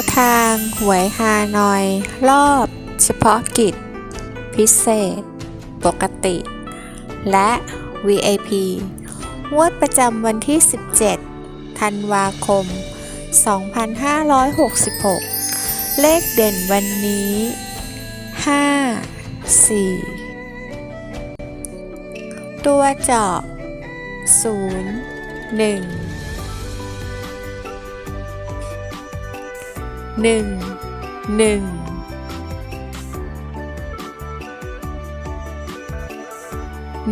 วทางหวยฮานอย รอบ เฉพาะกิจ พิเศษ ปกติ และ VIP งวดประจำวันที่ 17 ธันวาคม 2566 เลขเด่นวันนี้ 5 4 ตัวเจาะ0 1 หนึ่งหนึ่ง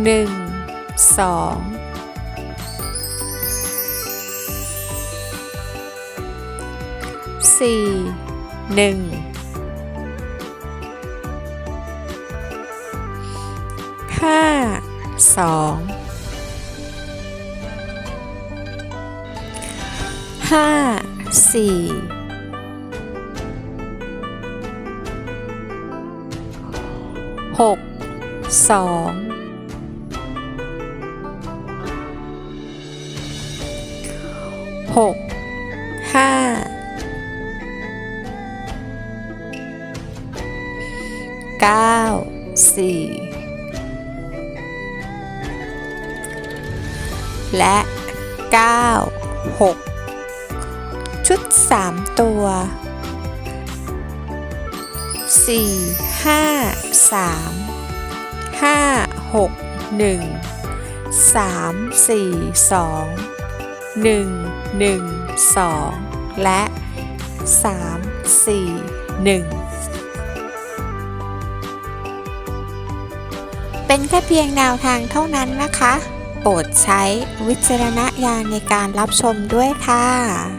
หนึ่งสองสี่หนึ่งห้าสองห้าสี่ หกสองหกห้าเก้าสี่และเก้าหกชุดสามตัว สี่ห้าสามห้าหกหนึ่งสามสี่สองหนึ่งหนึ่งสองและสามสี่หนึ่งเป็นแค่เพียงแนวทางเท่านั้นนะคะ โปรดใช้วิจารณญาณในการรับชมด้วยค่ะ